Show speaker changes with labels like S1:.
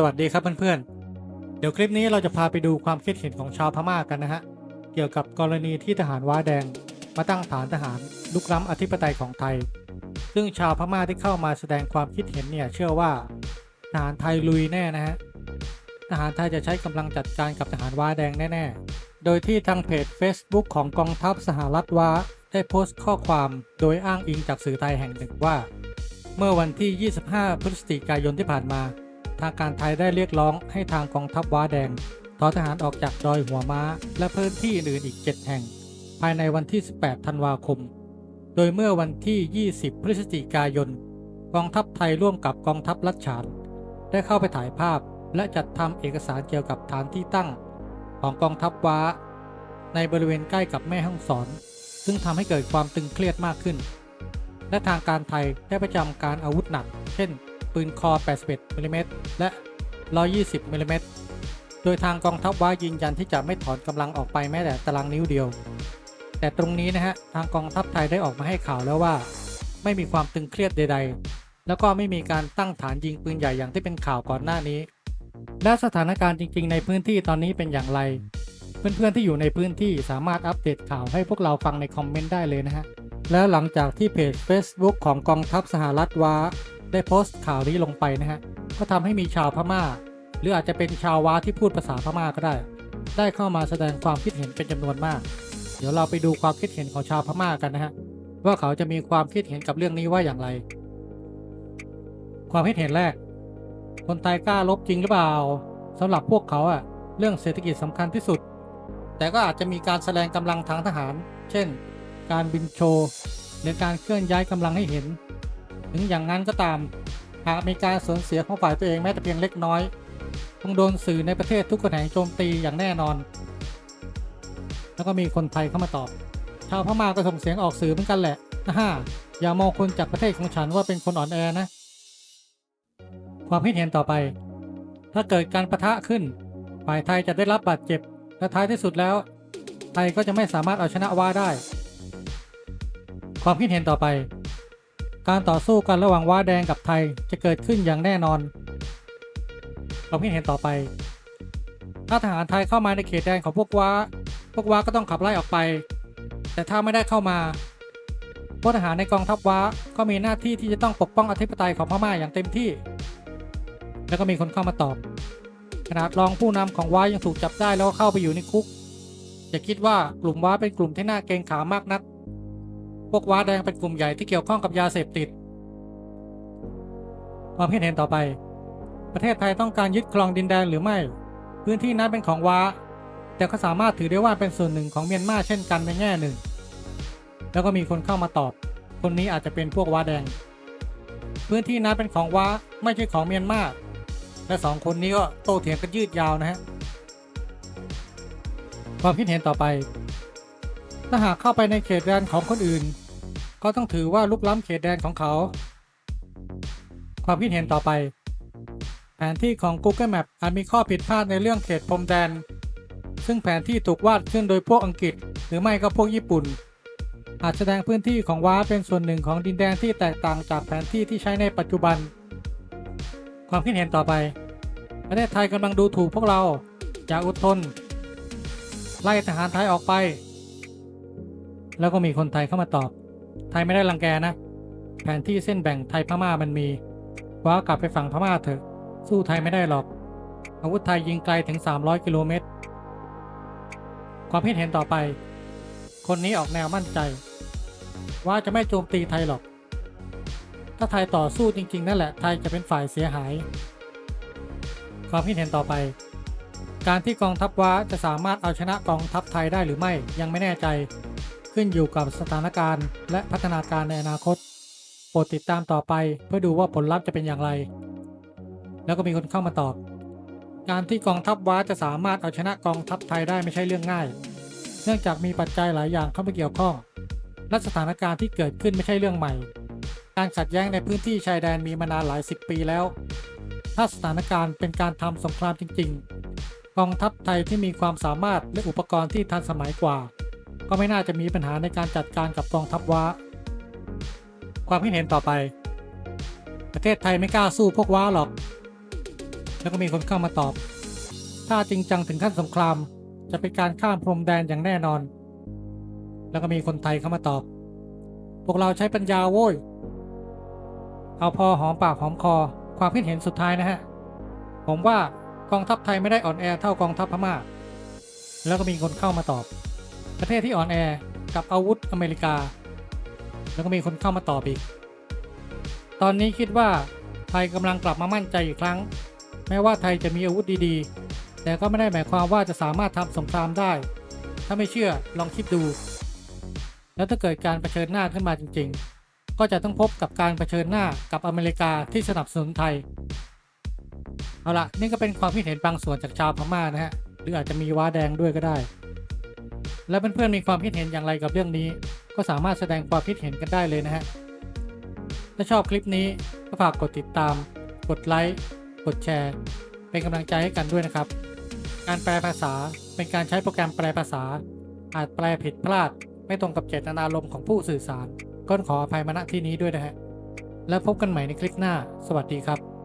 S1: สวัสดีครับเพื่อนๆ เดี๋ยวคลิปนี้เราจะพาไปดูความคิดเห็นของชาวพม่ากันนะฮะ เกี่ยวกับกรณีที่ทหารว้าแดง มาตั้งฐานทหารลุกล้ำอธิปไตยของไทย ซึ่งชาวพม่าที่เข้ามาแสดงความคิดเห็นเนี่ยเชื่อว่าทหารไทยลุยแน่นะฮะ ทหารไทยจะใช้กำลังจัดการกับทหารว้าแดงแน่ๆ โดยที่ทางเพจ Facebook ของกองทัพสหรัฐว้าได้โพสต์ข้อความโดยอ้างอิงจากสื่อไทยแห่งหนึ่งว่า เมื่อวันที่ 25 พฤศจิกายนที่ผ่านมา ทางการไทยได้เรียกร้องให้ทางกองทัพว้าแดงถอนทหารออกจากดอยหัวม้า และพื้นที่อื่นอีก 7 แห่ง ภายในวันที่ 18 ธันวาคม โดยเมื่อวันที่ 20 พฤศจิกายน กองทัพไทยร่วมกับกองทัพรัชฉานได้เข้าไปถ่ายภาพและจัดทำเอกสารเกี่ยวกับฐานที่ตั้ง ของกองทัพว้า ในบริเวณใกล้กับแม่ห้องสอน ซึ่งทำให้เกิดความตึงเครียดมากขึ้น และทางการไทยได้ประจำการอาวุธหนัก เช่น ปืนคอ 81มิลลิเมตรและ 120มิลลิเมตรโดยทางกองทัพว้ายืนยันที่จะไม่ถอนกำลังออกไปแม้แต่ตารางนิ้วเดียว แต่ตรงนี้นะฮะทางกองทัพไทยได้ออกมาให้ข่าวแล้วว่า ไม่มีความตึงเครียดใด ๆ แล้วก็ไม่มีการตั้งฐานยิงปืนใหญ่อย่างที่เป็นข่าวก่อนหน้านี้ และสถานการณ์จริง ๆ ในพื้นที่ตอนนี้เป็นอย่างไร เพื่อนๆที่อยู่ในพื้นที่สามารถอัปเดตข่าวให้พวกเราฟังในคอมเมนต์ได้เลยนะฮะแล้วหลังจากที่เพจ Facebook ของกองทัพสหรัฐว้า ได้โพสต์ข่าวนี้ลงไปนะฮะ ก็ทำให้มีชาวพม่า หรืออาจจะเป็นชาวว้าที่พูดภาษาพม่าก็ได้ ได้เข้ามาแสดงความคิดเห็นเป็นจำนวนมาก เดี๋ยวเราไปดูความคิดเห็นของชาวพม่ากันนะฮะ ว่าเขาจะมีความคิดเห็นกับเรื่องนี้ว่าอย่างไร ความคิดเห็นแรก คนไทยกล้าลบจริงหรือเปล่าสำหรับพวกเขาอะเรื่องเศรษฐกิจสำคัญที่สุด แต่ก็อาจจะมีการแสดงกำลังทางทหาร เช่น การบินโชว์หรือการเคลื่อนย้ายกำลังให้เห็น ถึงอย่างนั้นก็ตามหากมีการสูญเสียของฝ่ายตัวเองแม้แต่เพียงเล็กน้อยคงโดนสื่อในประเทศทุกแห่งโจมตีอย่างแน่นอน แล้วก็มีคนไทยเข้ามาตอบ ชาวพม่าก็ส่งเสียงออกสื่อเหมือนกันแหละนะฮะอย่ามองคนจากประเทศของฉันว่าเป็นคนอ่อนแอนะ ความคิดเห็นต่อไป ถ้าเกิดการประทะขึ้น ฝ่ายไทยจะได้รับบาดเจ็บ และท้ายที่สุดแล้ว ไทยก็จะไม่สามารถเอาชนะว้าได้ ความคิดเห็นต่อไป การต่อสู้กันระหว่างว้าแดงกับไทยจะเกิดขึ้นอย่างแน่นอนความคิดเห็นต่อไป ถ้าทหารไทยเข้ามาในเขตแดนของพวกว้า พวกว้าก็ต้องขับไล่ออกไป แต่ถ้าไม่ได้เข้ามา พวกทหารในกองทัพว้าก็มีหน้าที่ที่จะต้องปกป้องอธิปไตยของพม่าอย่างเต็มที่ แล้วก็มีคนเข้ามาตอบ ขนาดรองผู้นำของว้ายังถูกจับได้แล้วก็เข้าไปอยู่ในคุก อย่าคิดว่ากลุ่มว้าเป็นกลุ่มที่น่าเกรงขามมากนัก พวกว้าแดงเป็นกลุ่มใหญ่ที่เกี่ยวข้องกับยาเสพติด ความคิดเห็นต่อไป ประเทศไทยต้องการยึดครองดินแดนหรือไม่ พื้นที่นั้นเป็นของว้า แต่ก็สามารถถือได้ว่าเป็นส่วนหนึ่งของเมียนมาเช่นกันในแง่หนึ่ง แล้วก็มีคนเข้ามาตอบ คนนี้อาจจะเป็นพวกว้าแดง พื้นที่นั้นเป็นของว้าไม่ใช่ของเมียนมาและสองคนนี้ก็โตเถียงกันยืดยาวนะฮะความคิดเห็นต่อไป ถ้าหากเข้าไปในเขตแดนของคนอื่น ก็ต้องถือว่าลุกล้ำเขตแดนของเขา ความคิดเห็นต่อไป แผนที่ของ Google Map อาจมีข้อผิดพลาดในเรื่องเขตพรมแดน ซึ่งแผนที่ถูกวาดขึ้นโดยพวกอังกฤษ หรือไม่ก็พวกญี่ปุ่น อาจแสดงพื้นที่ของว้าเป็นส่วนหนึ่งของดินแดนที่แตกต่างจากแผนที่ที่ใช้ในปัจจุบัน ความคิดเห็นต่อไป ประเทศไทยกำลังดูถูกพวกเรา อย่าอดทน ไล่ทหารไทยออกไป แล้วก็มีคนไทยเข้ามาตอบ ไทยไม่ได้รังแกนะ แผนที่เส้นแบ่งไทยพม่ามันมีว้ากลับไปฝั่งพม่าเถอะ สู้ไทยไม่ได้หรอก อาวุธไทยยิงไกลถึง 300 กิโลเมตร ความคิดเห็นต่อไป คนนี้ออกแนวมั่นใจ ว่าจะไม่โจมตีไทยหรอก ถ้าไทยต่อสู้จริง ๆ นั่นแหละไทยจะเป็นฝ่ายเสียหาย ความคิดเห็นต่อไป การที่กองทัพว้าจะสามารถเอาชนะกองทัพไทยได้หรือไม่ยังไม่แน่ใจ ขึ้นอยู่กับสถานการณ์ และพัฒนาการในอนาคต โปรดติดตามต่อไปเพื่อดูว่าผลลัพธ์จะเป็นอย่างไร แล้วก็มีคนเข้ามาตอบ การที่กองทัพว้าจะสามารถเอาชนะกองทัพไทยได้ไม่ใช่เรื่องง่าย เนื่องจากมีปัจจัยหลายอย่างเข้ามาเกี่ยวข้อง และสถานการณ์ที่เกิดขึ้นไม่ใช่เรื่องใหม่ การขัดแย้งในพื้นที่ชายแดนมีมานานหลายสิบปีแล้ว ถ้าสถานการณ์เป็นการทำสงครามจริง ๆ กองทัพไทยที่มีความสามารถและอุปกรณ์ที่ทันสมัยกว่า ก็ไม่น่าจะมีปัญหาในการจัดการกับกองทัพว้าความคิดเห็นต่อไป ประเทศไทยไม่กล้าสู้พวกว้าหรอก แล้วก็มีคนเข้ามาตอบ ถ้าจริงจังถึงขั้นสงคราม จะเป็นการข้ามพรมแดนอย่างแน่นอน แล้วก็มีคนไทยเข้ามาตอบ พวกเราใช้ปัญญาโว้ย เอาพอหอมปากหอมคอ ความคิดเห็นสุดท้ายนะฮะ ผมว่ากองทัพไทยไม่ได้อ่อนแอเท่ากองทัพพม่า แล้วก็มีคนเข้ามาตอบ ประเทศที่อ่อนแอกับอาวุธอเมริกา แล้วก็มีคนเข้ามาตอบอีก ตอนนี้คิดว่าไทยกำลังกลับมามั่นใจอีกครั้ง แม้ว่าไทยจะมีอาวุธดีๆ แต่ก็ไม่ได้หมายความว่าจะสามารถทำสงครามได้ ถ้าไม่เชื่อลองคิดดู แล้วถ้าเกิดการเผชิญหน้าขึ้นมาจริง ๆ ก็จะต้องพบกับการเผชิญหน้ากับอเมริกาที่สนับสนุนไทย เอาละนี่ก็เป็นความคิดเห็นบางส่วนจากชาวพม่านะฮะ หรืออาจจะมีว้าแดงด้วยก็ได้ แล้วเพื่อนๆมีความคิดเห็นอย่างไรกับเรื่องนี้ ก็สามารถแสดงความคิดเห็นกันได้เลยนะฮะ ถ้าชอบคลิปนี้ก็ฝากกดติดตาม กดไลค์ กดแชร์ เป็นกำลังใจให้กันด้วยนะครับ การแปลภาษาเป็นการใช้โปรแกรมแปลภาษา อาจแปลผิดพลาด ไม่ตรงกับเจตนารมณ์ของผู้สื่อสารก็ขออภัยมาณที่นี้ด้วยนะฮะ แล้วพบกันใหม่ในคลิปหน้า สวัสดีครับ